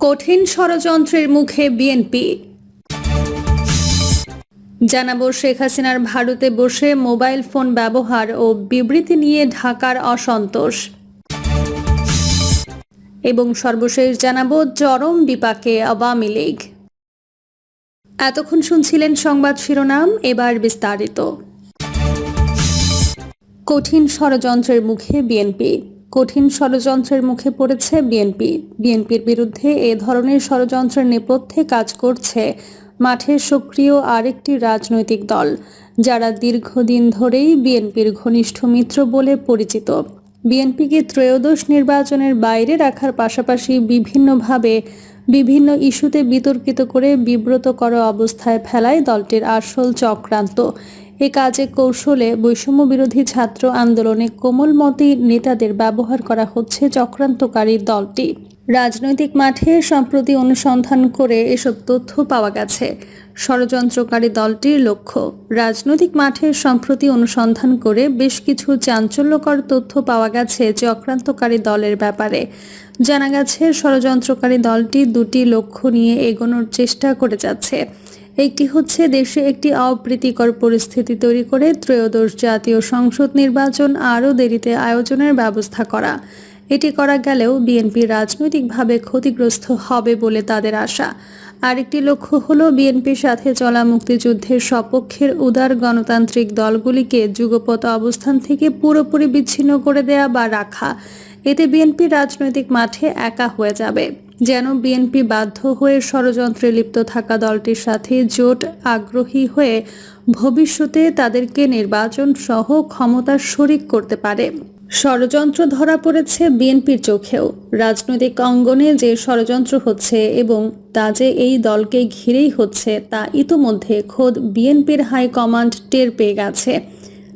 কঠিন ষড়যন্ত্রের মুখে বিএনপি। জানাব শেখ হাসিনার ভারতে বসে মোবাইল ফোন ব্যবহার ও বিবৃতি নিয়ে ঢাকার অসন্তোষ। এবং সর্বশেষ জানাব চরম বিপাকে আওয়ামী লীগ। এতক্ষণ শুনছিলেন সংবাদ শিরোনাম, এবার বিস্তারিত। কঠিন ষড়যন্ত্রের মুখে বিএনপি। কঠিন ষড়যন্ত্রের মুখে পড়েছে বিএনপি। বিএনপির বিরুদ্ধে এ ধরনের ষড়যন্ত্রের নেপথ্যে কাজ করছে মাঠে সক্রিয় আরেকটি রাজনৈতিক দল, যারা দীর্ঘদিন ধরেই বিএনপির ঘনিষ্ঠ মিত্র বলে পরিচিত। বিএনপিকে ত্রয়োদশ নির্বাচনের বাইরে রাখার পাশাপাশি বিভিন্নভাবে বিভিন্ন ইস্যুতে বিতর্কিত করে বিব্রত করা অবস্থায় ফেলায় দলটির আসল চক্রান্ত। এ কাজে কৌশলে বৈষম্য বিরোধী ছাত্র আন্দোলনে কোমলমতি নেতাদের ব্যবহার করা হচ্ছে চক্রান্তকারী দলটি। রাজনৈতিক মাঠে সম্প্রতি অনুসন্ধান করে এসব তথ্য পাওয়া গেছে। ষড়যন্ত্রকারী দলটির লক্ষ্য, রাজনৈতিক মাঠে সম্প্রতি অনুসন্ধান করে বেশ কিছু চাঞ্চল্যকর তথ্য পাওয়া গেছে চক্রান্তকারী দলের ব্যাপারে। জানা গেছে, ষড়যন্ত্রকারী দলটি দুটি লক্ষ্য নিয়ে এগোনোর চেষ্টা করে যাচ্ছে। একটি হচ্ছে দেশে একটি অপ্রীতিকর পরিস্থিতি তৈরি করে ত্রয়োদশ জাতীয় সংসদ নির্বাচন আরও দেরিতে আয়োজনের ব্যবস্থা করা। এটি করা গেলেও বিএনপি রাজনৈতিকভাবে ক্ষতিগ্রস্ত হবে বলে তাদের আশা। আরেকটি লক্ষ্য হলো বিএনপির সাথে চলা মুক্তিযুদ্ধের সপক্ষের উদার গণতান্ত্রিক দলগুলিকে যুগপত অবস্থান থেকে পুরোপুরি বিচ্ছিন্ন করে দেয়া বা রাখা। এতে বিএনপি রাজনৈতিক মাঠে একা হয়ে যাবে। যেন বিএনপি বাধ্য হয়ে ষড়যন্ত্রে লিপ্ত থাকা দলটির সাথে জোট আগ্রহী হয়ে ভবিষ্যতে তাদেরকে নির্বাচন সহ ক্ষমতার শরিক করতে পারে। ষড়যন্ত্র ধরা পড়েছে বিএনপির চোখেও। রাজনৈতিক অঙ্গনে যে ষড়যন্ত্র হচ্ছে এবং তা যে এই দলকে ঘিরেই হচ্ছে, তা ইতোমধ্যে খোদ বিএনপির হাইকমান্ড টের পেয়ে গেছে।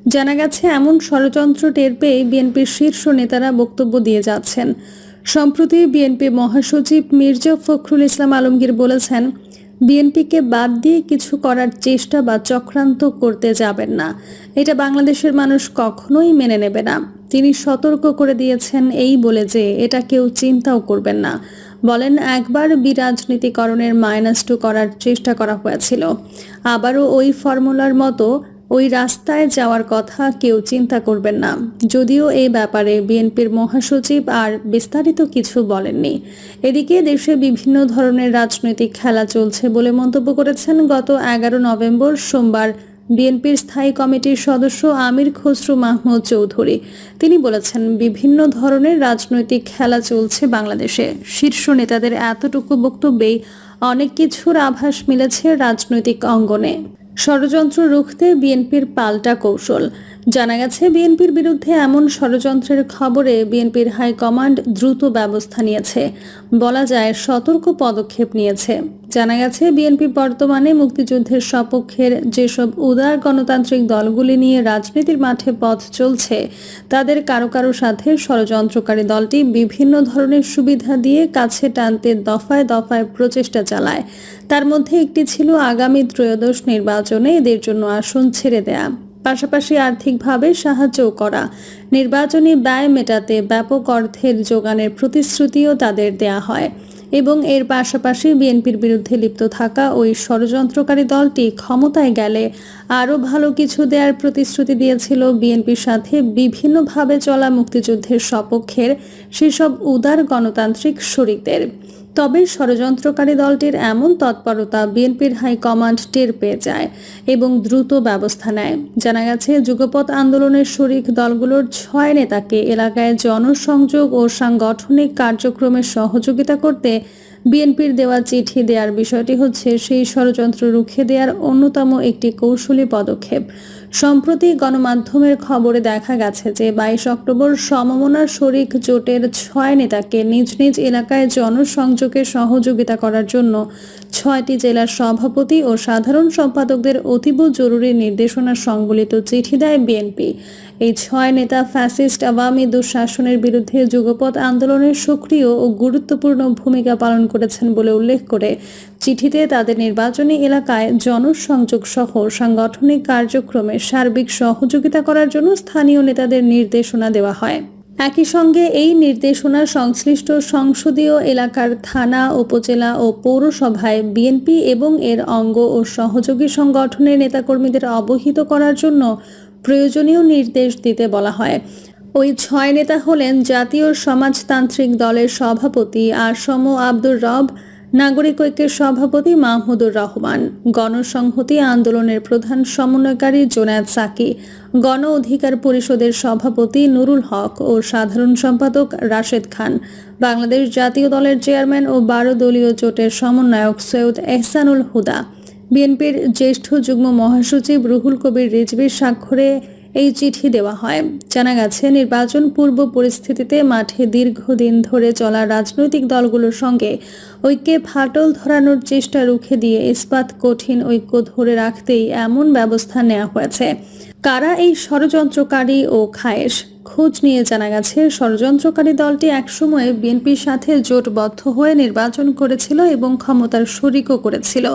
জানা গেছে, এমন ষড়যন্ত্র টের পেয়ে বিএনপির শীর্ষ নেতারা বক্তব্য দিয়ে যাচ্ছেন। সম্প্রতি বিএনপি মহাসচিব মির্জা ফখরুল ইসলাম আলমগীর বলেছেন, বিএনপিকে বাদ দিয়ে কিছু করার চেষ্টা বা চক্রান্ত করতে যাবেন না। এটা বাংলাদেশের মানুষ কখনোই মেনে নেবে না। তিনি সতর্ক করে দিয়েছেন এই বলে যে, এটা কেউ চিন্তাও করবেন না। বলেন, একবার বিরাজনীতিকরণের মাইনাস টু করার চেষ্টা করা হয়েছিল। আবারও ওই ফর্মুলার মতো ওই রাস্তায় যাওয়ার কথা কেউ চিন্তা করবেন না। যদিও এই ব্যাপারে বিএনপির মহাসচিব আর বিস্তারিত কিছু বলেননি। এদিকে দেশে বিভিন্ন ধরনের রাজনৈতিক খেলা চলছে বলে মন্তব্য করেছেন গত এগারো নভেম্বর সোমবার বিএনপির স্থায়ী কমিটির সদস্য আমির খসরু মাহমুদ চৌধুরী। তিনি বলেছেন, বিভিন্ন ধরনের রাজনৈতিক খেলা চলছে বাংলাদেশে। শীর্ষ নেতাদের এতটুকু বক্তব্যেই অনেক কিছুর আভাস মিলেছে রাজনৈতিক অঙ্গনে। ষড়যন্ত্র রুখতে বিএনপির পাল্টা কৌশল। জানা গেছে, বিএনপির বিরুদ্ধে এমন ষড়যন্ত্রের খবরে বিএনপির হাইকমান্ড দ্রুত ব্যবস্থা নিয়েছে। বলা যায়, সতর্ক পদক্ষেপ নিয়েছে। জানা গেছে, বিএনপি বর্তমানে মুক্তিযুদ্ধের সপক্ষের যেসব উদার গণতান্ত্রিক দলগুলি নিয়ে রাজনীতির মাঠে পথ চলছে, তাদের কারও কারও সাথে ষড়যন্ত্রকারী দলটি বিভিন্ন ধরনের সুবিধা দিয়ে কাছে টানতে দফায় দফায় প্রচেষ্টা চালায়। তার মধ্যে একটি ছিল আগামী ত্রয়োদশ নির্বাচনে এদের জন্য আসন ছেড়ে দেয়া। পাশাপাশি আর্থিকভাবে সাহায্যও করা। নির্বাচনী ব্যয় মেটাতে ব্যাপক অর্থের যোগানের প্রতিশ্রুতিও তাদের দেয়া হয়। এবং এর পাশাপাশি বিএনপির বিরুদ্ধে লিপ্ত থাকা ওই ষড়যন্ত্রকারী দলটি ক্ষমতায় গেলে আরও ভালো কিছু দেওয়ার প্রতিশ্রুতি দিয়েছিল বিএনপির সাথে বিভিন্নভাবে চলা মুক্তিযুদ্ধের সপক্ষের সেসব উদার গণতান্ত্রিক শরিকদের। তবে ষড়যন্ত্রকারী দলটির এমন তৎপরতা বিএনপির হাইকমান্ড টের পেয়ে যায় এবং দ্রুত ব্যবস্থা নেয়। জানা গেছে যুগপথ আন্দোলনের শরিক দলগুলোর ছয় নেতাকে এলাকায় জনসংযোগ ও সাংগঠনিক কার্যক্রমে সহযোগিতা করতে বিএনপির দেওয়া চিঠি দেওয়ার বিষয়টি হচ্ছে সেই ষড়যন্ত্র রুখে দেওয়ার অন্যতম একটি কৌশলী পদক্ষেপ। সম্প্রতি গণমাধ্যমের খবরে দেখা গেছে যে বাইশ অক্টোবর সমমনার শরিক জোটের ছয় নেতাকে নিজ নিজ এলাকায় জনসংযোগে সহযোগিতা করার জন্য ছয়টি জেলার সভাপতি ও সাধারণ সম্পাদকদের অতীব জরুরি নির্দেশনা সংবলিত চিঠি দেয় বিএনপি। এই ছয় নেতা ফ্যাসিস্ট আওয়ামী দুঃশাসনের বিরুদ্ধে যুগপৎ আন্দোলনের সক্রিয় ও গুরুত্বপূর্ণ ভূমিকা পালন করেছেন বলে উল্লেখ করে চিঠিতে তাদের নির্বাচনী এলাকায় জনসংযোগ সহ সাংগঠনিক কার্যক্রমে সার্বিক সহযোগিতা করার জন্য স্থানীয় নেতাদের নির্দেশনা দেওয়া হয়। একই সঙ্গে এই নির্দেশনা সংশ্লিষ্ট সংসদীয় এলাকার থানা, উপজেলা ও পৌরসভায় বিএনপি এবং এর অঙ্গ ও সহযোগী সংগঠনের নেতাকর্মীদের অবহিত করার জন্য প্রয়োজনীয় নির্দেশ দিতে বলা হয়। ওই ছয় নেতা হলেন জাতীয় সমাজতান্ত্রিক দলের সভাপতি আসম আব্দুর রব নাগরিক ঐক্যের সভাপতি মাহমুদুর রহমান, গণসংহতি আন্দোলনের প্রধান সমন্বয়কারী জোনায়েদ সাকি, গণ অধিকার পরিষদের সভাপতি নুরুল হক ও সাধারণ সম্পাদক রাশেদ খান, বাংলাদেশ জাতীয় দলের চেয়ারম্যান ও বারো দলীয় জোটের সমন্বয়ক সৈয়দ এহসানুল হুদা, বিএনপির জ্যেষ্ঠ যুগ্ম মহাসচিব রুহুল কবির রিজভির স্বাক্ষরে এই চিঠি দেওয়া হয়। জানা গেছে, নির্বাচন পূর্ব পরিস্থিতিতে মাঠে দীর্ঘদিন ধরে চলা রাজনৈতিক দলগুলোর সঙ্গে ঐক্যে ফাটল ধরানোর চেষ্টা রুখে দিয়ে ইস্পাত কঠিন ঐক্য ধরে রাখতেই এমন ব্যবস্থা নেওয়া হয়েছে। কারা এই ষড়যন্ত্রকারী ও খায়েশ? খোঁজ নিয়ে জানা গেছে, ষড়যন্ত্রকারী দলটি একসময় বিএনপির সাথে জোটবদ্ধ হয়ে নির্বাচন করেছিল এবং ক্ষমতার শরিকও করেছিল।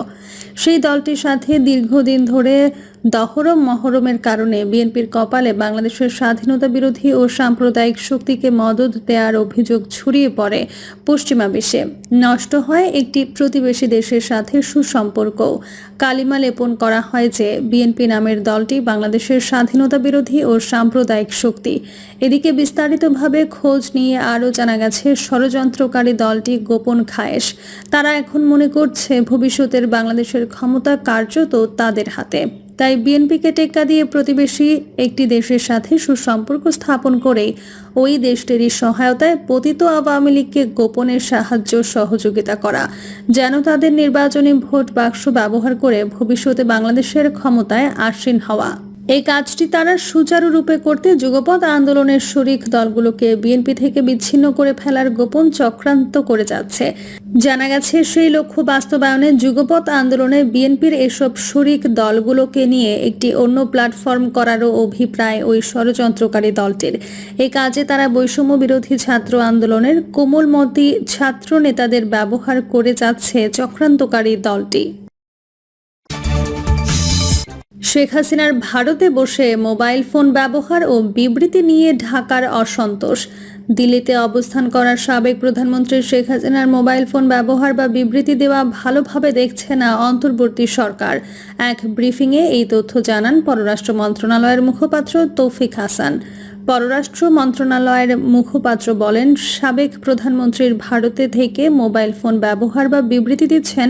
সেই দলটির সাথে দীর্ঘদিন ধরে দহরম মহরমের কারণে বিএনপির কপালে বাংলাদেশের স্বাধীনতা বিরোধী ও সাম্প্রদায়িক শক্তিকে মদত দেওয়ার অভিযোগ ছড়িয়ে পড়ে পশ্চিমা বিশ্বে। নষ্ট হয় একটি প্রতিবেশী দেশের সাথে সুসম্পর্ক। কালিমা লেপন করা হয় যে, বিএনপি নামের দলটি বাংলাদেশের স্বাধীনতা বিরোধী ও সাম্প্রদায়িক শক্তি। এদিকে বিস্তারিতভাবে খোঁজ নিয়ে আরও জানা গেছে, ষড়যন্ত্রকারী দলটি গোপন খায়েশ। তারা এখন মনে করছে ভবিষ্যতের বাংলাদেশের ক্ষমতা কার্যত তাদের হাতে। তাই বিএনপিকে টেক্কা দিয়ে প্রতিবেশী একটি দেশের সাথে সুসম্পর্ক স্থাপন করে ওই দেশটিরই সহায়তায় পতিত আওয়ামী লীগকে গোপনের সাহায্য সহযোগিতা করা, যেন তাদের নির্বাচনী ভোট বাক্স ব্যবহার করে ভবিষ্যতে বাংলাদেশের ক্ষমতায় আসীন হওয়া। এই কাজটি তারা সুচারুরূপে করতে যুগপৎ আন্দোলনের শরিক দলগুলোকে বিএনপি থেকে বিচ্ছিন্ন করে ফেলার গোপন চক্রান্ত করে যাচ্ছে। জানা গেছে, সেই লক্ষ্য বাস্তবায়নে যুগপৎ আন্দোলনে বিএনপির এসব শরিক দলগুলোকে নিয়ে একটি অন্য প্ল্যাটফর্ম করারও অভিপ্রায় ওই ষড়যন্ত্রকারী দলটির। এই কাজে তারা বৈষম্য বিরোধী ছাত্র আন্দোলনের কোমলমতি ছাত্র নেতাদের ব্যবহার করে যাচ্ছে চক্রান্তকারী দলটি। শেখ হাসিনার ভারতে বসে মোবাইল ফোন ব্যবহার ও বিবৃতি নিয়ে ঢাকার অসন্তোষ। দিল্লিতে অবস্থান করার সাবেক প্রধানমন্ত্রী শেখ হাসিনার মোবাইল ফোন ব্যবহার বা বিবৃতি দেওয়া ভালোভাবে দেখছে না অন্তর্বর্তী সরকার। এক ব্রিফিংয়ে এই তথ্য জানান পররাষ্ট্র মন্ত্রণালয়ের মুখপাত্র তৌফিক হাসান। পররাষ্ট্র মন্ত্রণালয়ের মুখপাত্র বলেন, সাবেক প্রধানমন্ত্রীর ভারতে থেকে মোবাইল ফোন ব্যবহার বা বিবৃতি দিচ্ছেন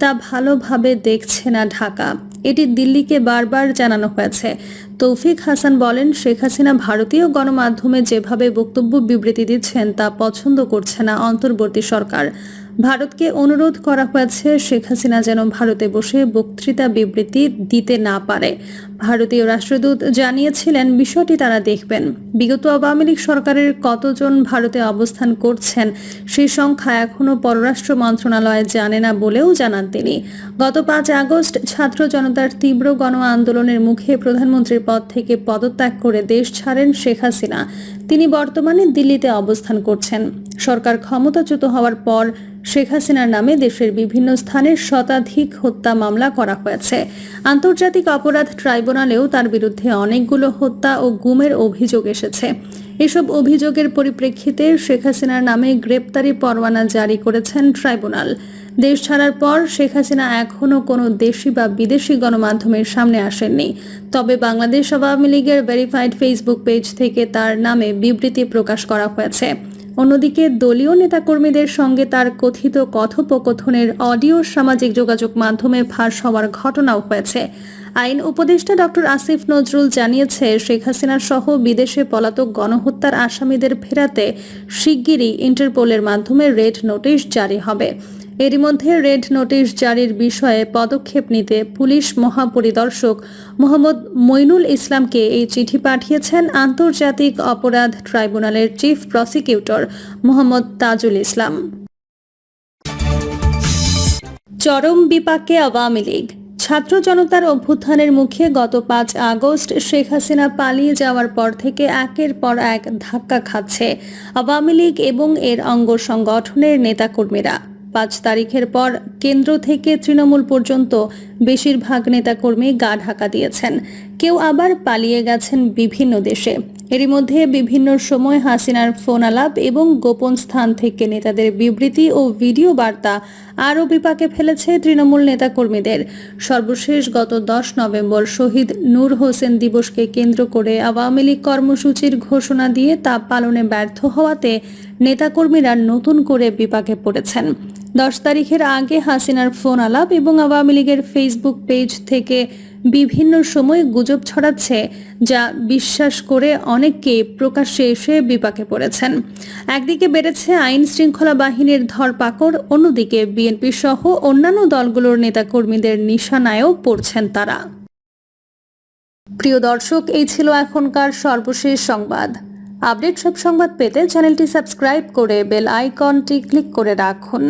তা ভালোভাবে দেখছে না ঢাকা। এটি দিল্লিকে বারবার জানানো হয়েছে। তৌফিক হাসান বলেন, শেখ হাসিনা ভারতীয় গণমাধ্যমে যেভাবে বক্তব্য বিবৃতি দিচ্ছেন তা পছন্দ করছে না অন্তর্বর্তী সরকার। ভারতকে অনুরোধ করা হয়েছে, শেখ হাসিনা যেন ভারতে বসে বক্তৃতা বিবৃতি দিতে না পারে। ভারতীয় রাষ্ট্রদূত জানিয়েছিলেন, বিষয়টি তারা দেখবেন। বিগত আওয়ামী লীগ সরকারের কতজন ভারতে অবস্থান করছেন, সেই সংখ্যা এখনও পররাষ্ট্র মন্ত্রণালয় জানে না বলেও জানান তিনি। গত পাঁচ আগস্ট ছাত্র জনতার তীব্র গণ আন্দোলনের মুখে প্রধানমন্ত্রীর পদ থেকে পদত্যাগ করে দেশ ছাড়েন শেখ হাসিনা। তিনি বর্তমানে দিল্লিতে অবস্থান করছেন। সরকার ক্ষমতাচ্যুত হওয়ার পর শেখ হাসিনার নামে দেশের বিভিন্ন স্থানে শতাধিক হত্যা মামলা করা হয়েছে। আন্তর্জাতিক অপরাধ ট্রাইব্যুনালেও তার বিরুদ্ধে অনেকগুলো হত্যা ও গুমের অভিযোগ এসেছে। এসব অভিযোগের পরিপ্রেক্ষিতে শেখ হাসিনার নামে গ্রেপ্তারি পরোয়ানা জারি করেছেন ট্রাইব্যুনাল। দেশ ছাড়ার পর শেখ হাসিনা এখনও কোনো দেশি বা বিদেশি গণমাধ্যমের সামনে আসেননি। তবে বাংলাদেশ আওয়ামী লীগের ভেরিফাইড ফেসবুক পেজ থেকে তার নামে বিবৃতি প্রকাশ করা হয়েছে। অন্যদিকে দলীয় নেতাকর্মীদের সঙ্গে তার কথিত কথোপকথনের অডিও সামাজিক যোগাযোগ মাধ্যমে ফাঁস হওয়ার ঘটনাও হয়েছে। আইন উপদেষ্টা ডক্টর আসিফ নজরুল জানিয়েছে, শেখ হাসিনা সহ বিদেশে পলাতক গণহত্যার আসামিদের ফেরাতে শিগগিরই ইন্টারপোলের মাধ্যমে রেড নোটিশ জারি হবে। এরই মধ্যে রেড নোটিশ জারির বিষয়ে পদক্ষেপ নিতে পুলিশ মহাপরিদর্শক মোহাম্মদ মইনুল ইসলামকে এই চিঠি পাঠিয়েছেন আন্তর্জাতিক অপরাধ ট্রাইব্যুনালের চিফ প্রসিকিউটর মোহাম্মদ তাজুল ইসলাম। চরম বিপাকে আওয়ামী লীগ। ছাত্র জনতার অভ্যুত্থানের মুখে গত পাঁচ আগস্ট শেখ হাসিনা পালিয়ে যাওয়ার পর থেকে একের পর এক ধাক্কা খাচ্ছে আওয়ামী লীগ এবং এর অঙ্গ সংগঠনের নেতাকর্মীরা। পাঁচ তারিখের পর কেন্দ্র থেকে তৃণমূল পর্যন্ত বেশিরভাগ নেতাকর্মী গা ঢাকা দিয়েছেন। কেউ আবার পালিয়ে গেছেন বিভিন্ন দেশে। এরই মধ্যে বিভিন্ন সময় হাসিনার ফোন আলাপ এবং গোপন স্থান থেকে নেতাদের বিবৃতি ও ভিডিও বার্তা আরও বিপাকে ফেলেছে তৃণমূল নেতাকর্মীদের। সর্বশেষ গত দশ নভেম্বর শহীদ নূর হোসেন দিবসকে কেন্দ্র করে আওয়ামী লীগ কর্মসূচির ঘোষণা দিয়ে তা পালনে ব্যর্থ হওয়াতে নেতাকর্মীরা নতুন করে বিপাকে পড়েছেন। দশ তারিখের আগে হাসিনার ফোন আলাপ এবং আওয়ামী লীগের ফেসবুক পেজ থেকে বিভিন্ন সময় গুজব ছড়াচ্ছে, যা বিশ্বাস করে অনেককে প্রকাশ্যে এসে বিপাকে পড়েছেন। একদিকে বেড়েছে আইন শৃঙ্খলা বাহিনীর ধরপাকড়, অন্যদিকে বিএনপি সহ অন্যান্য দলগুলোর নেতাকর্মীদের নিশানায়ও পড়ছেন তারা। প্রিয় দর্শক, এই ছিল এখনকার সর্বশেষ সংবাদ। আপডেট সব সংবাদ পেতে চ্যানেলটি সাবস্ক্রাইব করে বেল আইকনটি ক্লিক করে রাখুন।